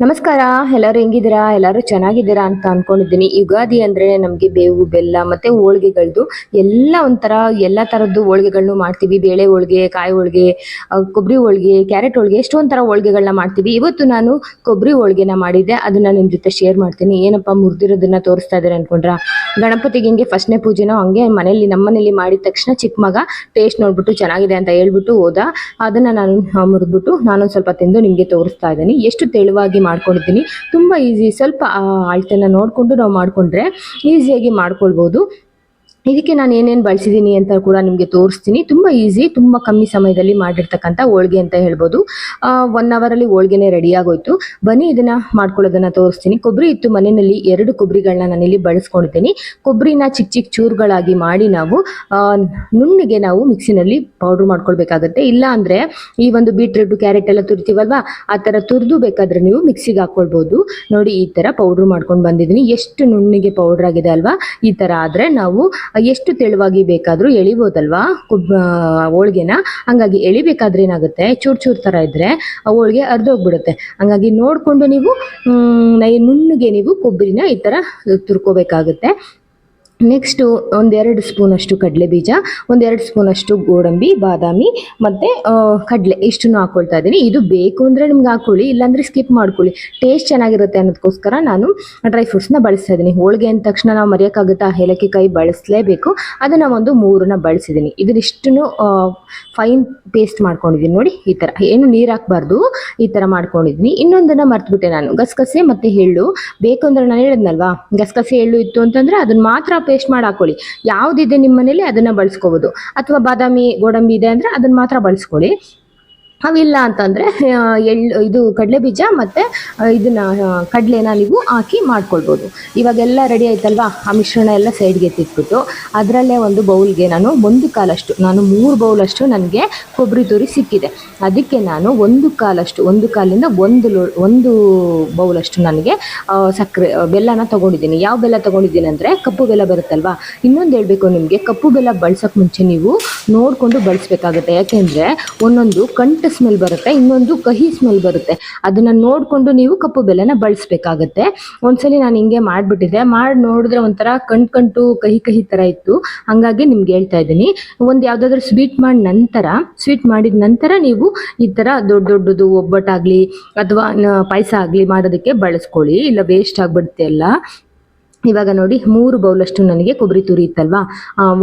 ನಮಸ್ಕಾರ, ಎಲ್ಲರೂ ಹೆಂಗಿದ್ದೀರಾ? ಎಲ್ಲರೂ ಚೆನ್ನಾಗಿದ್ದೀರಾ ಅಂತ ಅಂದ್ಕೊಂಡಿದ್ದೀನಿ ಯುಗಾದಿ ಅಂದ್ರೆ ನಮಗೆ ಬೇವು, ಬೆಲ್ಲ ಮತ್ತೆ ಹೋಳಿಗೆಗಳದ್ದು ಎಲ್ಲ ಒಂಥರ, ಎಲ್ಲ ಥರದ್ದು ಹೋಳಿಗೆಗಳನ್ನೂ ಮಾಡ್ತೀವಿ. ಬೇಳೆ ಹೋಳಿಗೆ, ಕಾಯಿ ಹೋಳಿಗೆ ಕೊಬ್ಬರಿ ಹೋಳಿಗೆ, ಕ್ಯಾರೆಟ್ ಹೋಳಿಗೆ, ಎಷ್ಟೊಂದು ಥರ ಹೋಳಿಗೆಗಳನ್ನ ಮಾಡ್ತೀವಿ. ಇವತ್ತು ನಾನು ಕೊಬ್ಬರಿ ಹೋಳಿಗೆನ ಮಾಡಿದ್ದೆ. ಅದನ್ನ ನಿಮ್ಮ ಜೊತೆ ಶೇರ್ ಮಾಡ್ತೀನಿ. ಏನಪ್ಪ ಮುರಿದಿರೋದನ್ನ ತೋರಿಸ್ತಾ ಇದ್ದಾರೆ ಅನ್ಕೊಂಡ್ರಾ? ಗಣಪತಿಗೆ ಹಿಂಗೆ ಫಸ್ಟ್ನೇ ಪೂಜೆನೋ ಹಂಗೆ ಮನೆಯಲ್ಲಿ ನಮ್ಮ ಮನೇಲಿ ಮಾಡಿದ ತಕ್ಷಣ ಚಿಕ್ಕ ಮಗ ಟೇಸ್ಟ್ ನೋಡ್ಬಿಟ್ಟು ಚೆನ್ನಾಗಿದೆ ಅಂತ ಹೇಳ್ಬಿಟ್ಟು ಹೋದ. ಅದನ್ನ ನಾನು ಮುರಿದ್ಬಿಟ್ಟು ನಾನೊಂದು ಸ್ವಲ್ಪ ತಿಂದು ನಿಮಗೆ ತೋರಿಸ್ತಾ ಇದ್ದೀನಿ. ಎಷ್ಟು ತೆಳುವಾಗಿ ಮಾಡ್ಕೊಂಡಿದ್ದೀನಿ. ತುಂಬ ಈಸಿ ಸ್ವಲ್ಪ ಅಳತೆನ ನೋಡಿಕೊಂಡು ನಾವು ಮಾಡಿಕೊಂಡ್ರೆ ಈಸಿಯಾಗಿ ಮಾಡ್ಕೊಳ್ಬೋದು. ಇದಕ್ಕೆ ನಾನು ಏನೇನು ಬಳಸಿದ್ದೀನಿ ಅಂತ ಕೂಡ ನಿಮಗೆ ತೋರಿಸ್ತೀನಿ. ತುಂಬ ಈಸಿ ತುಂಬ ಕಮ್ಮಿ ಸಮಯದಲ್ಲಿ ಮಾಡಿರ್ತಕ್ಕಂಥ ಹೋಳ್ಗೆ ಅಂತ ಹೇಳ್ಬೋದು. ಒನ್ ಅವರಲ್ಲಿ ಹೋಳ್ಗೆನೇ ರೆಡಿ ಆಗೋಯ್ತು. ಬನ್ನಿ ಇದನ್ನ ಮಾಡ್ಕೊಳ್ಳೋದನ್ನ ತೋರಿಸ್ತೀನಿ. ಕೊಬ್ಬರಿ ಇತ್ತು ಮನೆಯಲ್ಲಿ ಎರಡು ಕೊಬ್ಬರಿಗಳನ್ನ ನಾನಿಲ್ಲಿ ಬಳಸ್ಕೊಂಡಿದ್ದೀನಿ. ಕೊಬ್ಬರಿನ ಚಿಕ್ಕ ಚಿಕ್ಕ ಚೂರುಗಳಾಗಿ ಮಾಡಿ ನಾವು ನುಣ್ಣಗೆ ನಾವು ಮಿಕ್ಸಿನಲ್ಲಿ ಪೌಡ್ರ್ ಮಾಡ್ಕೊಳ್ಬೇಕಾಗತ್ತೆ. ಇಲ್ಲ ಅಂದರೆ ಈ ಒಂದು ಬೀಟ್ರೂಟು ಕ್ಯಾರೆಟ್ ಎಲ್ಲ ತುರಿತೀವಲ್ವಾ, ಆ ಥರ ತುರಿದು ಬೇಕಾದ್ರೆ ನೀವು ಮಿಕ್ಸಿಗೆ ಹಾಕ್ಕೊಳ್ಬೋದು. ನೋಡಿ ಈ ಥರ ಪೌಡ್ರ್ ಮಾಡ್ಕೊಂಡು ಬಂದಿದ್ದೀನಿ. ಎಷ್ಟು ನುಣ್ಣಿಗೆ ಪೌಡ್ರ್ ಆಗಿದೆ ಅಲ್ವಾ? ಈ ಥರ ಆದರೆ ನಾವು ಎಷ್ಟು ತೆಳುವಾಗಿ ಬೇಕಾದರೂ ಎಳಿಬೋದಲ್ವಾ? ಕುಬ್ ಹೋಳಿಗೆನ? ಹಂಗಾಗಿ ಎಳಿಬೇಕಾದ್ರೆ ಏನಾಗುತ್ತೆ? ಚೂರು ಚೂರು ಥರ ಇದ್ದರೆ ಹೋಳ್ಗೆ ಅರ್ಧೋಗ್ಬಿಡುತ್ತೆ ಹಂಗಾಗಿ ನೋಡಿಕೊಂಡು ನೀವು ನೈ, ನುಣ್ಣಗೆ ನೀವು ಕೊಬ್ಬರಿನ ಈ ಥರ ತುರ್ಕೋಬೇಕಾಗುತ್ತೆ. ನೆಕ್ಸ್ಟು ಒಂದೆರಡು ಸ್ಪೂನಷ್ಟು ಕಡಲೆ ಬೀಜ ಒಂದೆರಡು ಸ್ಪೂನಷ್ಟು ಗೋಡಂಬಿ, ಬಾದಾಮಿ ಮತ್ತು ಕಡಲೆ ಇಷ್ಟನ್ನು ಹಾಕ್ಕೊಳ್ತಾ ಇದ್ದೀನಿ. ಇದು ಬೇಕು ಅಂದರೆ ನಿಮ್ಗೆ ಹಾಕ್ಕೊಳ್ಳಿ ಇಲ್ಲಾಂದರೆ ಸ್ಕಿಪ್ ಮಾಡ್ಕೊಳ್ಳಿ. ಟೇಸ್ಟ್ ಚೆನ್ನಾಗಿರುತ್ತೆ ಅನ್ನೋದಕ್ಕೋಸ್ಕರ ನಾನು ಡ್ರೈ ಫ್ರೂಟ್ಸ್ನ ಬಳಸ್ತಾ ಇದ್ದೀನಿ. ಹೋಳಿಗೆ ಅಂದ ತಕ್ಷಣ ನಾವು ಮರೆಯೋಕ್ಕಾಗುತ್ತಾ ಏಲಕ್ಕಿ ಕಾಯಿ ಬಳಸಲೇಬೇಕು. ಅದನ್ನು ಒಂದು ಮೂರನ್ನ ಬಳಸಿದ್ದೀನಿ. ಇದನ್ನಿಷ್ಟನ್ನು ಫೈನ್ ಪೇಸ್ಟ್ ಮಾಡ್ಕೊಂಡಿದ್ದೀನಿ ನೋಡಿ, ಈ ಥರ ಏನು ನೀರು ಹಾಕ್ಬಾರ್ದು, ಈ ಥರ ಮಾಡ್ಕೊಂಡಿದ್ದೀನಿ. ಇನ್ನೊಂದನ್ನು ಮರ್ತ್ಬಿಟ್ಟೆ ನಾನು. ಗಸಗಸೆ ಮತ್ತು ಎಳ್ಳು. ಬೇಕು ಅಂದ್ರೆ ನಾನು ಹೇಳಿದ್ನಲ್ವಾ? ಗಸಗಸೆ ಎಳ್ಳು ಇತ್ತು ಅಂತಂದರೆ ಅದನ್ನು ಮಾತ್ರ ಪೇಸ್ಟ್ ಮಾಡಿ ಹಾಕೊಳ್ಳಿ. ಯಾವುದಿದೆ ನಿಮ್ಮ ಮನೇಲಿ ಅದನ್ನ ಬಳಸ್ಕೋಬೋದು. ಅಥವಾ ಬಾದಾಮಿ ಗೋಡಂಬಿ ಇದೆ ಅಂದ್ರೆ ಅದನ್ನ ಮಾತ್ರ ಬಳಸ್ಕೊಳ್ಳಿ. ಅವಿಲ್ಲ ಅಂತಂದರೆ ಎಳ್ಳು, ಇದು ಕಡಲೆ ಬೀಜ ಮತ್ತು ಇದನ್ನ ಕಡಲೆನ ನೀವು ಹಾಕಿ ಮಾಡ್ಕೊಳ್ಬೋದು. ಇವಾಗೆಲ್ಲ ರೆಡಿ ಆಯ್ತಲ್ವಾ? ಆ ಮಿಶ್ರಣ ಎಲ್ಲ ಸೈಡ್ಗೆ ಎತ್ತಿಟ್ಬಿಟ್ಟು, ಅದರಲ್ಲೇ ಒಂದು ಬೌಲ್ಗೆ ನಾನು ಒಂದು ಕಾಲಷ್ಟು, ನಾನು ಮೂರು ಬೌಲಷ್ಟು ನನಗೆ ಕೊಬ್ಬರಿ ತುರಿ ಸಿಕ್ಕಿದೆ. ಅದಕ್ಕೆ ನಾನು ಒಂದು ಕಾಲಷ್ಟು, ಒಂದು ಕಾಲಿಂದ ಒಂದು ಲೋ, ಒಂದು ಬೌಲಷ್ಟು ನನಗೆ ಸಕ್ಕರೆ ಬೆಲ್ಲನ ತಗೊಂಡಿದ್ದೀನಿ. ಯಾವ ಬೆಲ್ಲ ತೊಗೊಂಡಿದ್ದೀನಿ ಅಂದರೆ, ಕಪ್ಪು ಬೆಲ್ಲ ಬರುತ್ತಲ್ವಾ? ಇನ್ನೊಂದು ಹೇಳಬೇಕು ನಿಮಗೆ, ಕಪ್ಪು ಬೆಲ್ಲ ಬಳಸೋಕೆ ಮುಂಚೆ ನೀವು ನೋಡಿಕೊಂಡು ಬಳಸಬೇಕಾಗುತ್ತೆ. ಯಾಕೆಂದರೆ, ಒಂದೊಂದು ಕಂಟು ಸ್ಮೆಲ್ ಬರುತ್ತೆ, ಇನ್ನೊಂದು ಕಹಿ ಸ್ಮೆಲ್ ಬರುತ್ತೆ. ಅದನ್ನ ನೋಡಿಕೊಂಡು ನೀವು ಕಪ್ಪು ಬೆಲ್ಲನ ಬಳಸ್ಬೇಕಾಗತ್ತೆ. ಒಂದ್ಸಲಿ ನಾನು ಹಿಂಗೆ ಮಾಡಿಬಿಟ್ಟಿದ್ದೆ. ಮಾಡಿ ನೋಡಿದ್ರೆ ಒಂಥರ ಕಣ್ ಕಂಟು, ಕಹಿ ಕಹಿ ಥರ ಇತ್ತು. ಹಾಗಾಗಿ ನಿಮ್ಗೆ ಹೇಳ್ತಾ ಇದ್ದೀನಿ. ಒಂದು ಯಾವುದಾದ್ರೂ ಸ್ವೀಟ್ ಮಾಡಿ ನಂತರ, ಸ್ವೀಟ್ ಮಾಡಿದ ನಂತರ ನೀವು ಈ ಥರ ದೊಡ್ಡ ದೊಡ್ಡದು ಒಬ್ಬಟ್ಟಾಗಲಿ, ಅಥವಾ ಪಾಯಸ ಆಗಲಿ ಮಾಡೋದಕ್ಕೆ ಬಳಸ್ಕೊಳ್ಳಿ. ಇಲ್ಲ ವೇಸ್ಟ್ ಆಗಿಬಿಡುತ್ತೆ ಎಲ್ಲ ಇವಾಗ ನೋಡಿ, ಮೂರು ಬೌಲಷ್ಟು ನನಗೆ ಕೊಬ್ಬರಿ ತುರಿ ಇತ್ತಲ್ವಾ?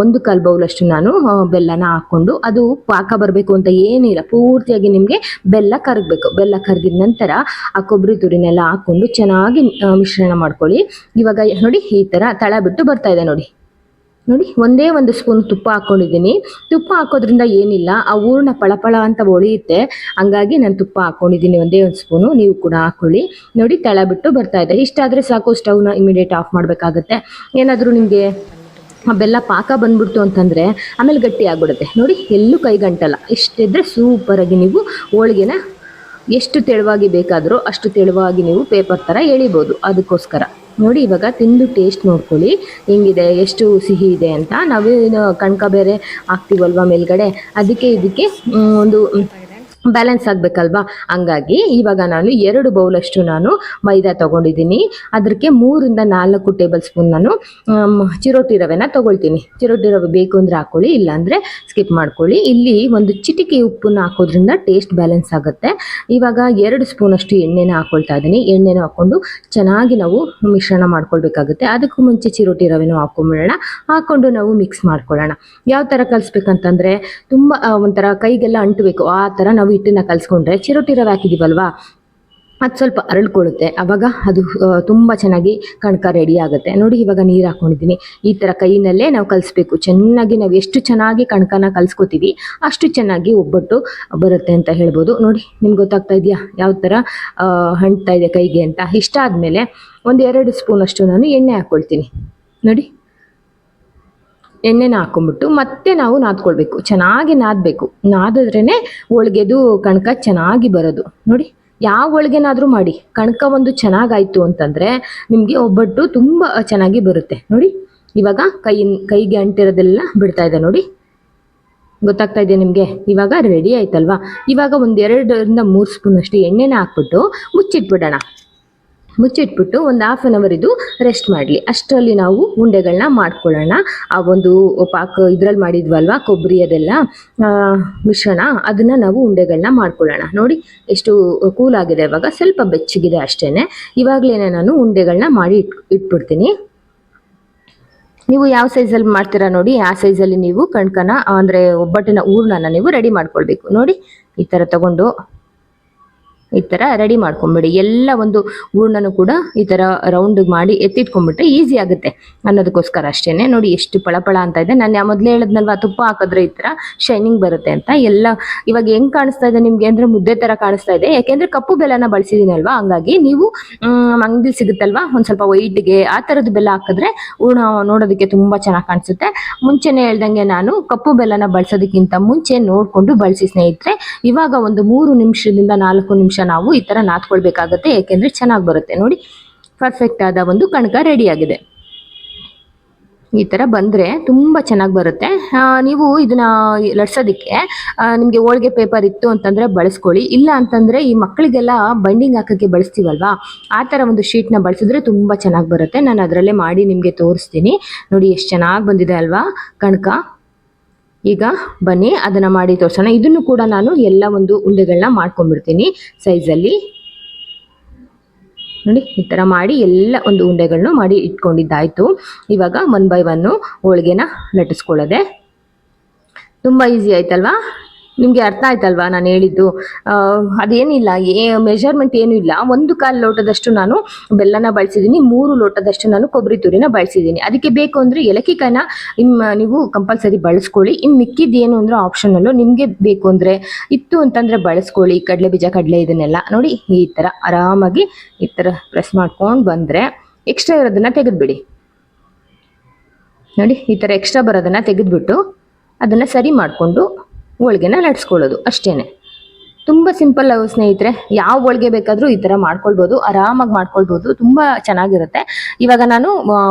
ಒಂದು ಕಾಲು ಬೌಲಷ್ಟು ನಾನು ಬೆಲ್ಲನ ಹಾಕ್ಕೊಂಡು ಅದು ಪಾಕ ಬರಬೇಕು ಅಂತ ಏನಿಲ್ಲ ಪೂರ್ತಿಯಾಗಿ ನಿಮಗೆ ಬೆಲ್ಲ ಕರಗಬೇಕು. ಬೆಲ್ಲ ಕರಗಿದ ನಂತರ ಆ ಕೊಬ್ಬರಿ ತುರಿನೆಲ್ಲ ಹಾಕ್ಕೊಂಡು ಚೆನ್ನಾಗಿ ಮಿಶ್ರಣ ಮಾಡ್ಕೊಳ್ಳಿ. ಇವಾಗ ನೋಡಿ, ಈ ಥರ ತಳ ಬಿಟ್ಟು ಬರ್ತಾ ಇದೆ ನೋಡಿ. ನೋಡಿ, ಒಂದೇ ಒಂದು ಸ್ಪೂನ್ ತುಪ್ಪ ಹಾಕೊಂಡಿದ್ದೀನಿ. ತುಪ್ಪ ಹಾಕೋದ್ರಿಂದ ಏನಿಲ್ಲ, ಆ ಹೂರ್ಣ ಪಳಪಳ ಅಂತ ಒಳಿಯುತ್ತೆ. ಹಂಗಾಗಿ ನಾನು ತುಪ್ಪ ಹಾಕೊಂಡಿದ್ದೀನಿ, ಒಂದೇ ಒಂದು ಸ್ಪೂನು ನೀವು ಕೂಡ ಹಾಕ್ಕೊಳ್ಳಿ ನೋಡಿ ತಳ ಬಿಟ್ಟು ಬರ್ತಾ ಇದೆ. ಇಷ್ಟಾದರೆ ಸಾಕು ಸ್ಟವ್ನ ಇಮಿಡಿಯೇಟ್ ಆಫ್ ಮಾಡಬೇಕಾಗತ್ತೆ. ಏನಾದರೂ ನಿಮಗೆ ಬೆಲ್ಲ ಪಾಕ ಬಂದ್ಬಿಡ್ತು ಅಂತಂದರೆ, ಆಮೇಲೆ ಗಟ್ಟಿ ಆಗ್ಬಿಡುತ್ತೆ. ನೋಡಿ, ಎಲ್ಲೂ ಕೈಗಂಟಲ್ಲ. ಇಷ್ಟಿದ್ರೆ ಸೂಪರಾಗಿ ನೀವು ಹೋಳಿಗೆನ ಎಷ್ಟು ತೆಳುವಾಗಿ ಬೇಕಾದರೂ, ಅಷ್ಟು ತೆಳುವಾಗಿ ನೀವು ಪೇಪರ್ ಥರ ಎಳಿಬೋದು. ಅದಕ್ಕೋಸ್ಕರ. ನೋಡಿ ಇವಾಗ ತಿಂದು ಟೇಸ್ಟ್ ನೋಡ್ಕೊಳ್ಳಿ. ಹೆಂಗಿದೆ, ಎಷ್ಟು ಸಿಹಿ ಇದೆ ಅಂತ. ನಾವೇನು ಕಣ್ಕ ಬೇರೆ ಹಾಕ್ತೀವಲ್ವ ಮೇಲ್ಗಡೆ? ಅದಕ್ಕೆ ಇದಕ್ಕೆ ಒಂದು ಬ್ಯಾಲೆನ್ಸ್ ಆಗಬೇಕಲ್ವಾ? ಹಂಗಾಗಿ ಇವಾಗ ನಾನು ಎರಡು ಬೌಲಷ್ಟು ನಾನು ಮೈದಾ ತೊಗೊಂಡಿದ್ದೀನಿ. ಅದಕ್ಕೆ ಮೂರಿಂದ ನಾಲ್ಕು ಟೇಬಲ್ ಸ್ಪೂನ್ ನಾನು ಚಿರೋಟಿ ರವೆನ ತೊಗೊಳ್ತೀನಿ. ಚಿರೋಟಿ ರವೆ ಬೇಕು ಅಂದರೆ ಹಾಕ್ಕೊಳ್ಳಿ ಇಲ್ಲಾಂದರೆ ಸ್ಕಿಪ್ ಮಾಡ್ಕೊಳ್ಳಿ. ಇಲ್ಲಿ ಒಂದು ಚಿಟಿಕೆ ಉಪ್ಪನ್ನು ಹಾಕೋದ್ರಿಂದ ಟೇಸ್ಟ್ ಬ್ಯಾಲೆನ್ಸ್ ಆಗುತ್ತೆ. ಇವಾಗ ಎರಡು ಸ್ಪೂನಷ್ಟು ಎಣ್ಣೆನ ಹಾಕ್ಕೊಳ್ತಾ ಇದ್ದೀನಿ. ಎಣ್ಣೆನ ಹಾಕ್ಕೊಂಡು ಚೆನ್ನಾಗಿ ನಾವು ಮಿಶ್ರಣ ಮಾಡ್ಕೊಳ್ಬೇಕಾಗುತ್ತೆ. ಅದಕ್ಕೂ ಮುಂಚೆ ಚಿರೋಟಿ ರವೆನೂ ಹಾಕೊಂಬಿಡೋಣ. ಹಾಕ್ಕೊಂಡು ನಾವು ಮಿಕ್ಸ್ ಮಾಡ್ಕೊಳ್ಳೋಣ. ಯಾವ ಥರ ಕಲಿಸ್ಬೇಕಂತಂದರೆ, ತುಂಬ ಒಂಥರ ಕೈಗೆಲ್ಲ ಅಂಟಬೇಕು. ಆ ಥರ ನಾವು ಹಿಟ್ಟನ್ನ ಕಲಿಸ್ಕೊಂಡ್ರೆ ಚಿರೋಟಿ ರವೆ ಹಾಕಿದ್ದೀವಲ್ವಾ ಅದು ಸ್ವಲ್ಪ ಅರಳ್ಕೊಳ್ಳುತ್ತೆ. ಆವಾಗ ಅದು ತುಂಬ ಚೆನ್ನಾಗಿ ಕಣಕ ರೆಡಿ ಆಗುತ್ತೆ. ನೋಡಿ, ಇವಾಗ ನೀರು ಹಾಕ್ಕೊಂಡಿದ್ದೀನಿ ಈ ಥರ ಕೈನಲ್ಲೇ ನಾವು ಕಲಿಸ್ಬೇಕು. ಚೆನ್ನಾಗಿ ನಾವು ಎಷ್ಟು ಚೆನ್ನಾಗಿ ಕಣಕನ ಕಲಿಸ್ಕೊತೀವಿ, ಅಷ್ಟು ಚೆನ್ನಾಗಿ ಒಬ್ಬಟ್ಟು ಬರುತ್ತೆ ಅಂತ ಹೇಳ್ಬೋದು. ನೋಡಿ, ನಿಮ್ಗೆ ಗೊತ್ತಾಗ್ತಾ ಇದೆಯಾ? ಯಾವ ಥರ ಹಣ್ತಾ ಇದೆ ಕೈಗೆ ಅಂತ. ಇಷ್ಟ ಆದಮೇಲೆ ಒಂದು ಎರಡು ಸ್ಪೂನಷ್ಟು ನಾನು ಎಣ್ಣೆ ಹಾಕ್ಕೊಳ್ತೀನಿ ನೋಡಿ. ಎಣ್ಣೆನ ಹಾಕೊಂಡ್ಬಿಟ್ಟು ಮತ್ತೆ ನಾವು ನಾದ್ಕೊಳ್ಬೇಕು. ಚೆನ್ನಾಗಿ ನಾದಬೇಕು. ನಾದಿದ್ರೇ ಹೋಳ್ಗೆದು ಕಣಕ ಚೆನ್ನಾಗಿ ಬರೋದು. ನೋಡಿ, ಯಾವ ಹೋಳ್ಗೆನಾದರೂ ಮಾಡಿ. ಕಣಕ ಒಂದು ಚೆನ್ನಾಗಾಯ್ತು ಅಂತಂದರೆ ನಿಮಗೆ ಒಬ್ಬಟ್ಟು ತುಂಬ ಚೆನ್ನಾಗಿ ಬರುತ್ತೆ. ನೋಡಿ, ಇವಾಗ ಕೈ, ಕೈಗೆ ಅಂಟಿರೋದೆಲ್ಲ ಬಿಡ್ತಾ ಇದೆ ನೋಡಿ. ಗೊತ್ತಾಗ್ತಾ ಇದೆ ನಿಮಗೆ? ಇವಾಗ ರೆಡಿ ಆಯ್ತಲ್ವಾ? ಇವಾಗ ಒಂದೆರಡರಿಂದ ಮೂರು ಸ್ಪೂನ್ ಅಷ್ಟು ಎಣ್ಣೆನ ಹಾಕ್ಬಿಟ್ಟು ಮುಚ್ಚಿಟ್ಬಿಡೋಣ. ಮುಚ್ಚಿಟ್ಬಿಟ್ಟು ಒಂದು ಹಾಫ್ ಆನ್ ಅವರ್ ಇದು ರೆಸ್ಟ್ ಮಾಡಲಿ. ಅಷ್ಟರಲ್ಲಿ ನಾವು ಉಂಡೆಗಳನ್ನ ಮಾಡ್ಕೊಳ್ಳೋಣ. ಆ ಒಂದು ಪಾಕ ಇದ್ರಲ್ಲಿ ಮಾಡಿದ್ವಲ್ವಾ, ಕೊಬ್ಬರಿ ಅದೆಲ್ಲ ಮಿಶ್ರಣ, ಅದನ್ನು ನಾವು ಉಂಡೆಗಳನ್ನ ಮಾಡ್ಕೊಳ್ಳೋಣ. ನೋಡಿ, ಎಷ್ಟು ಕೂಲ್ ಆಗಿದೆ ಇವಾಗ. ಸ್ವಲ್ಪ ಬೆಚ್ಚಗಿದೆ ಅಷ್ಟೇ ಇವಾಗಲೇ ನಾನು ಉಂಡೆಗಳನ್ನ ಮಾಡಿ ಇಟ್, ಇಟ್ಬಿಡ್ತೀನಿ. ನೀವು ಯಾವ ಸೈಜಲ್ಲಿ ಮಾಡ್ತೀರಾ ನೋಡಿ, ಆ ಸೈಜಲ್ಲಿ ನೀವು ಕಣ್ಕನ, ಅಂದರೆ ಒಬ್ಬಟ್ಟಿನ ಹೂರ್ಣನ ನೀವು ರೆಡಿ ಮಾಡ್ಕೊಳ್ಬೇಕು. ನೋಡಿ, ಈ ಥರ ತಗೊಂಡು ಈ ಥರ ರೆಡಿ ಮಾಡ್ಕೊಂಬಿಡಿ. ಎಲ್ಲ ಒಂದು ಹೂರ್ಣನೂ ಕೂಡ ಈ ಥರ ರೌಂಡ್ ಮಾಡಿ ಎತ್ತಿಟ್ಕೊಂಡ್ಬಿಟ್ರೆ ಈಸಿ ಆಗುತ್ತೆ ಅನ್ನೋದಕ್ಕೋಸ್ಕರ ಅಷ್ಟೇನೆ. ನೋಡಿ ಎಷ್ಟು ಪಳಪಳ ಅಂತ ಇದೆ. ನಾನು ಮೊದಲೇ ಹೇಳಿದ್ನಲ್ವ, ತುಪ್ಪ ಹಾಕಿದ್ರೆ ಈ ಥರ ಶೈನಿಂಗ್ ಬರುತ್ತೆ ಅಂತ. ಎಲ್ಲ ಇವಾಗ ಹೆಂಗೆ ಕಾಣಿಸ್ತಾ ಇದೆ ನಿಮಗೆ ಅಂದರೆ ಮುದ್ದೆ ಥರ ಕಾಣಿಸ್ತಾ ಇದೆ. ಯಾಕೆಂದ್ರೆ ಕಪ್ಪು ಬೆಲ್ಲನ ಬಳಸಿದ್ದೀನಲ್ವಾ ಹಂಗಾಗಿ ನೀವು ಅಂಗಡಿ ಸಿಗುತ್ತಲ್ವಾ? ಒಂದು ಸ್ವಲ್ಪ ವೈಟ್ಗೆ ಆ ಥರದ್ದು ಬೆಲ್ಲ ಹಾಕಿದ್ರೆ ಹೂರ್ಣ ನೋಡೋದಕ್ಕೆ ತುಂಬ ಚೆನ್ನಾಗಿ ಕಾಣಿಸುತ್ತೆ. ಮುಂಚೆನೇ ಹೇಳ್ದಂಗೆ ನಾನು ಕಪ್ಪು ಬೆಲ್ಲನ ಬಳಸೋದಕ್ಕಿಂತ ಮುಂಚೆ ನೋಡಿಕೊಂಡು ಬಳಸಿ ಸ್ನೇಹಿತರೆ, ಇವಾಗ ಒಂದು ಮೂರು ನಿಮಿಷದಿಂದ ನಾಲ್ಕು ನಿಮಿಷ ನಾವು ಈ ಥರ ನಾದ್ಕೊಳ್ಬೇಕಾಗತ್ತೆ ಯಾಕೆಂದ್ರೆ ಚೆನ್ನಾಗಿ ಬರುತ್ತೆ. ನೋಡಿ ಪರ್ಫೆಕ್ಟ್ ಆದ ಒಂದು ಕಣಕ ರೆಡಿ ಆಗಿದೆ. ಈ ಥರ ಬಂದರೆ ತುಂಬ ಚೆನ್ನಾಗಿ ಬರುತ್ತೆ. ನೀವು ಇದನ್ನ ಲಟ್ಸೋದಕ್ಕೆ ನಿಮಗೆ ಹೋಳಿಗೆ ಪೇಪರ್ ಇತ್ತು ಅಂತಂದರೆ ಬಳಸ್ಕೊಳ್ಳಿ. ಇಲ್ಲ ಅಂತಂದರೆ ಈ ಮಕ್ಕಳಿಗೆಲ್ಲ ಬೈಂಡಿಂಗ್ ಹಾಕೋಕ್ಕೆ ಬಳಸ್ತೀವಲ್ವಾ? ಆ ಥರ ಒಂದು ಶೀಟ್ನ ಬಳಸಿದ್ರೆ ತುಂಬ ಚೆನ್ನಾಗಿ ಬರುತ್ತೆ. ನಾನು ಅದರಲ್ಲೇ ಮಾಡಿ ನಿಮಗೆ ತೋರಿಸ್ತೀನಿ. ನೋಡಿ, ಎಷ್ಟು ಚೆನ್ನಾಗಿ ಬಂದಿದೆ ಅಲ್ವಾ ಕಣಕ? ಈಗ ಬನ್ನಿ, ಅದನ್ನು ಮಾಡಿ ತೋರಿಸೋಣ. ಇದನ್ನು ಕೂಡ ನಾನು ಎಲ್ಲ ಒಂದು ಉಂಡೆಗಳನ್ನ ಮಾಡ್ಕೊಂಡ್ಬಿಡ್ತೀನಿ ಸೈಜಲ್ಲಿ. ನೋಡಿ, ಈ ಥರ ಮಾಡಿ ಎಲ್ಲ ಒಂದು ಉಂಡೆಗಳನ್ನು ಮಾಡಿ ಇಟ್ಕೊಂಡಿದ್ದಾಯಿತು. ಇವಾಗ ಒನ್ ಬೈ ಒನ್ನು ಹೋಳಿಗೆನ ಲಟ್ಟಿಸ್ಕೊಳ್ಳೋದೆ ತುಂಬ ಈಸಿ ಆಯ್ತಲ್ವಾ? ನಿಮಗೆ ಅರ್ಥ ಆಯ್ತಲ್ವಾ ನಾನು ಹೇಳಿದ್ದು? ಅದೇನಿಲ್ಲ, ಏ ಮೆಷರ್ಮೆಂಟ್ ಏನೂ ಇಲ್ಲ. ಒಂದು ಕಾಲು ಲೋಟದಷ್ಟು ನಾನು ಬೆಲ್ಲನ ಬಳಸಿದ್ದೀನಿ, ಮೂರು ಲೋಟದಷ್ಟು ನಾನು ಕೊಬ್ಬರಿ ತುರಿನ ಬಳಸಿದ್ದೀನಿ. ಅದಕ್ಕೆ ಬೇಕು ಅಂದರೆ ಏಲಕ್ಕಿಕಾಯಿನ ನಿಮ್ಮ ನೀವು ಕಂಪಲ್ಸರಿ ಬಳಸ್ಕೊಳ್ಳಿ. ಇನ್ನು ಏನು ಅಂದರೆ ಆಪ್ಷನಲ್ಲೂ ನಿಮಗೆ ಬೇಕು ಅಂದರೆ ಇತ್ತು ಅಂತಂದರೆ ಬಳಸ್ಕೊಳ್ಳಿ. ಕಡಲೆ ಬೀಜ, ಕಡಲೆ ಇದನ್ನೆಲ್ಲ. ನೋಡಿ, ಈ ಥರ ಆರಾಮಾಗಿ ಈ ಥರ ಪ್ರೆಸ್ ಮಾಡ್ಕೊಂಡು ಬಂದರೆ ಎಕ್ಸ್ಟ್ರಾ ಇರೋದನ್ನು ತೆಗೆದುಬಿಡಿ. ನೋಡಿ, ಈ ಥರ ಎಕ್ಸ್ಟ್ರಾ ಬರೋದನ್ನು ತೆಗೆದುಬಿಟ್ಟು ಅದನ್ನು ಸರಿ ಮಾಡಿಕೊಂಡು ಹೋಳ್ಗೆನ ಲಟ್ಸ್ಕೊಳ್ಳೋದು ಅಷ್ಟೇ ತುಂಬ ಸಿಂಪಲ್ ಅವು ಸ್ನೇಹಿತರೆ, ಯಾವ ಹೋಳಿಗೆ ಬೇಕಾದರೂ ಈ ಥರ ಮಾಡ್ಕೊಳ್ಬೋದು, ಆರಾಮಾಗಿ ಮಾಡ್ಕೊಳ್ಬೋದು, ತುಂಬ ಚೆನ್ನಾಗಿರುತ್ತೆ. ಇವಾಗ ನಾನು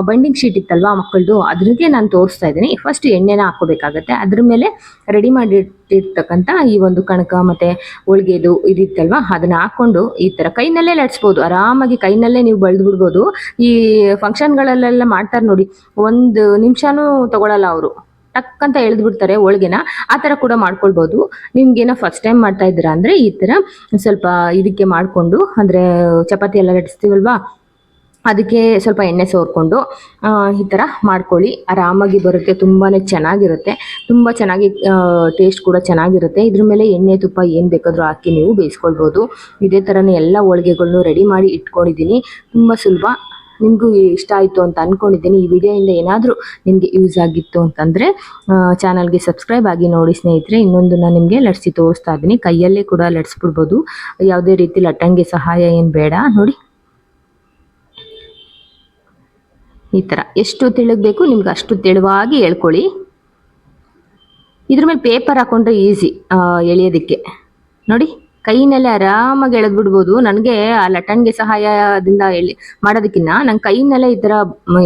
ಬಂಡಿಂಗ್ ಶೀಟ್ ಇತ್ತಲ್ವಾ ಮಕ್ಕಳದು ಅದ್ರಿಗೆ ನಾನು ತೋರಿಸ್ತಾ ಇದ್ದೀನಿ. ಫಸ್ಟ್ ಎಣ್ಣೆನ ಹಾಕೋಬೇಕಾಗತ್ತೆ ಅದ್ರ ಮೇಲೆ ರೆಡಿ ಮಾಡಿಟ್ಟಿರ್ತಕ್ಕಂಥ ಈ ಒಂದು ಕಣಕ ಮತ್ತು ಹೋಳಿಗೆದು ಇದಿತ್ತಲ್ವಾ, ಅದನ್ನು ಹಾಕ್ಕೊಂಡು ಈ ಥರ ಕೈನಲ್ಲೇ ಲಟ್ಸ್ಬೋದು. ಆರಾಮಾಗಿ ಕೈನಲ್ಲೇ ನೀವು ಬಳ್ದು ಬಿಡ್ಬೋದು. ಈ ಫಂಕ್ಷನ್ಗಳಲ್ಲೆಲ್ಲ ಮಾಡ್ತಾರೆ ನೋಡಿ, ಒಂದು ನಿಮಿಷನೂ ತೊಗೊಳಲ್ಲ ಅವರು. ಟಕ್ ಅಂತ ಬಿಡ್ತಾರೆ ಹೋಳ್ಗೆನ. ಆ ತರ ಕೂಡ ಮಾಡ್ಕೊಳ್ಬೋದು. ನಿಮ್ಗೇನೋ ಫಸ್ಟ್ ಟೈಮ್ ಮಾಡ್ತಾ ಇದ್ದೀರಾ ಅಂದರೆ ಈ ತರ ಸ್ವಲ್ಪ ಇದಕ್ಕೆ ಮಾಡ್ಕೊಂಡು, ಅಂದ್ರೆ ಚಪಾತಿ ಎಲ್ಲ ಲಟ್ಟಿಸ್ತೀವಲ್ವಾ ಅದಕ್ಕೆ ಸ್ವಲ್ಪ ಎಣ್ಣೆ ಸೋರ್ಕೊಂಡು ಈ ಥರ ಮಾಡ್ಕೊಳ್ಳಿ. ಆರಾಮಾಗಿ ಬರುತ್ತೆ ತುಂಬಾ ಚೆನ್ನಾಗಿರುತ್ತೆ. ತುಂಬ ಚೆನ್ನಾಗಿ ಟೇಸ್ಟ್ ಕೂಡ ಚೆನ್ನಾಗಿರುತ್ತೆ. ಇದ್ರ ಮೇಲೆ ಎಣ್ಣೆ, ತುಪ್ಪ ಏನು ಬೇಕಾದರೂ ಹಾಕಿ ನೀವು ಬೇಯಿಸ್ಕೊಳ್ಬೋದು. ಇದೇ ಥರನೇ ಎಲ್ಲ ಹೋಳಿಗೆಗಳನ್ನೂ ರೆಡಿ ಮಾಡಿ ಇಟ್ಕೊಂಡಿದ್ದೀನಿ. ತುಂಬ ಸುಲಭ. ನಿಮಗೂ ಇಷ್ಟ ಆಯಿತು ಅಂತ ಅಂದ್ಕೊಂಡಿದ್ದೀನಿ ಈ ವಿಡಿಯೋಯಿಂದ ಏನಾದರೂ ನಿಮಗೆ ಯೂಸ್ ಆಗಿತ್ತು ಅಂತಂದರೆ ಚಾನಲ್ಗೆ ಸಬ್ಸ್ಕ್ರೈಬ್ ಆಗಿ ನೋಡಿ ಸ್ನೇಹಿತರೆ ಇನ್ನೊಂದು ನಾನು ನಿಮಗೆ ಲಟ್ಸಿ ತೋರಿಸ್ತಾ ಇದ್ದೀನಿ. ಕೈಯಲ್ಲೇ ಕೂಡ ಲಟ್ಸ್ಬಿಡ್ಬೋದು. ಯಾವುದೇ ರೀತಿ ಲಟ್ಟಂಗೆ ಸಹಾಯ ಏನು ಬೇಡ. ನೋಡಿ. ಈ ಥರ ಎಷ್ಟು ತೆಳಗಬೇಕು? ನಿಮ್ಗೆ ಅಷ್ಟು ತೆಳುವಾಗಿ ಹೇಳ್ಕೊಳ್ಳಿ. ಇದ್ರ ಮೇಲೆ ಪೇಪರ್ ಹಾಕೊಂಡ್ರೆ ಈಸಿ ಎಳೆಯೋದಕ್ಕೆ. ನೋಡಿ. ಕೈನಲ್ಲೇ ಆರಾಮಾಗಿ ಎಳೆದ್ಬಿಡ್ಬೋದು ನನಗೆ ಆ ಲಟನ್ಗೆ ಸಹಾಯದಿಂದ ಎಳಿ ಮಾಡೋದಕ್ಕಿಂತ ನಂಗೆ ಕೈನಲ್ಲೇ ಈ ಥರ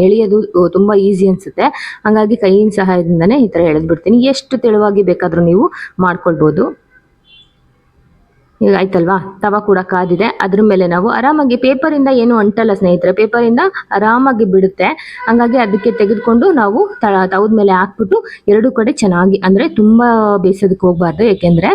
ಎಳಿಯೋದು ತುಂಬ ಈಸಿ ಅನಿಸುತ್ತೆ. ಹಾಗಾಗಿ ಕೈಯಿನ ಸಹಾಯದಿಂದನೇ ಈ ಥರ ಎಳೆದ್ಬಿಡ್ತೀನಿ ಎಷ್ಟು ತೆಳುವಾಗಿ ಬೇಕಾದರೂ ನೀವು ಮಾಡ್ಕೊಳ್ಬೋದು. ಈಗ ಆಯ್ತಲ್ವಾ? ತವ ಕೂಡ ಕಾದಿದೆ. ಅದ್ರ ಮೇಲೆ ನಾವು ಆರಾಮಾಗಿ ಪೇಪರಿಂದ ಏನು ಅಂಟಲ್ಲ ಸ್ನೇಹಿತರೆ, ಪೇಪರಿಂದ ಆರಾಮಾಗಿ ಬಿಡುತ್ತೆ. ಹಂಗಾಗಿ ಅದಕ್ಕೆ ತೆಗೆದುಕೊಂಡು ನಾವು ತವದ ಮೇಲೆ ಹಾಕ್ಬಿಟ್ಟು ಎರಡು ಕಡೆ ಚೆನ್ನಾಗಿ, ಅಂದರೆ ತುಂಬ ಬೇಯಿಸೋದಕ್ಕೆ ಹೋಗ್ಬಾರ್ದು. ಏಕೆಂದರೆ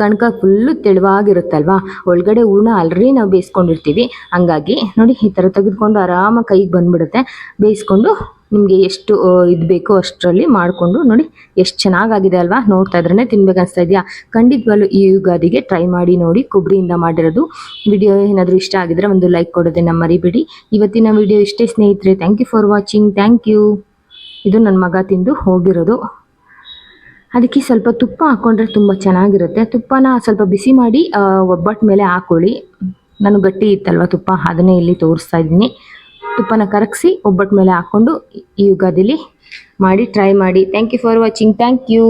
ಕಣಕ ಫುಲ್ಲು ತೆಳುವಾಗಿರುತ್ತಲ್ವಾ? ಒಳಗಡೆ ಹೂರ್ಣ ಆಲ್ರೆಡಿ ನಾವು ಬೇಯಿಸ್ಕೊಂಡಿರ್ತೀವಿ. ಹಂಗಾಗಿ ನೋಡಿ ಈ ಥರ ತೆಗೆದುಕೊಂಡು ಆರಾಮಾಗಿ ಕೈಗೆ ಬಂದ್ಬಿಡುತ್ತೆ. ಬೇಯಿಸ್ಕೊಂಡು ನಿಮಗೆ ಎಷ್ಟು ಇದು ಬೇಕೋ ಅಷ್ಟರಲ್ಲಿ ಮಾಡಿಕೊಂಡು ನೋಡಿ ಎಷ್ಟು ಚೆನ್ನಾಗಾಗಿದೆ ಅಲ್ವಾ? ನೋಡ್ತಾ ಇದ್ರೇ ತಿನ್ಬೇಕು ಇದೆಯಾ? ಖಂಡಿತವಾಗ್ಲೂ ಈ ಯುಗಾದಿಗೆ ಟ್ರೈ ಮಾಡಿ ನೋಡಿ ಕೊಬ್ಬರಿಯಿಂದ ಮಾಡಿರೋದು. ವಿಡಿಯೋ ಏನಾದರೂ ಇಷ್ಟ ಆಗಿದ್ರೆ ಒಂದು ಲೈಕ್ ಕೊಡೋದನ್ನು ಮರಿಬೇಡಿ. ಇವತ್ತಿನ ವಿಡಿಯೋ ಇಷ್ಟೇ ಸ್ನೇಹಿತರೆ. Thank you for watching thank you ಇದು ನನ್ನ ಮಗ ತಿಂದು ಹೋಗಿರೋದು. ಅದಕ್ಕೆ ಸ್ವಲ್ಪ ತುಪ್ಪ ಹಾಕ್ಕೊಂಡ್ರೆ ತುಂಬ ಚೆನ್ನಾಗಿರುತ್ತೆ. ತುಪ್ಪನ ಸ್ವಲ್ಪ ಬಿಸಿ ಮಾಡಿ ಒಬ್ಬಟ್ಟು ಮೇಲೆ ಹಾಕೊಳ್ಳಿ. ನಾನು ಗಟ್ಟಿ ಇತ್ತಲ್ವ ತುಪ್ಪ, ಅದನ್ನೇ ಇಲ್ಲಿ ತೋರಿಸ್ತಾ ಇದ್ದೀನಿ. ತುಪ್ಪನ ಕರಗಿಸಿ ಒಬ್ಬಟ್ಟು ಮೇಲೆ ಹಾಕ್ಕೊಂಡು ಈ ಯುಗಾದಿಲಿ ಮಾಡಿ ಟ್ರೈ ಮಾಡಿ. Thank you for watching thank you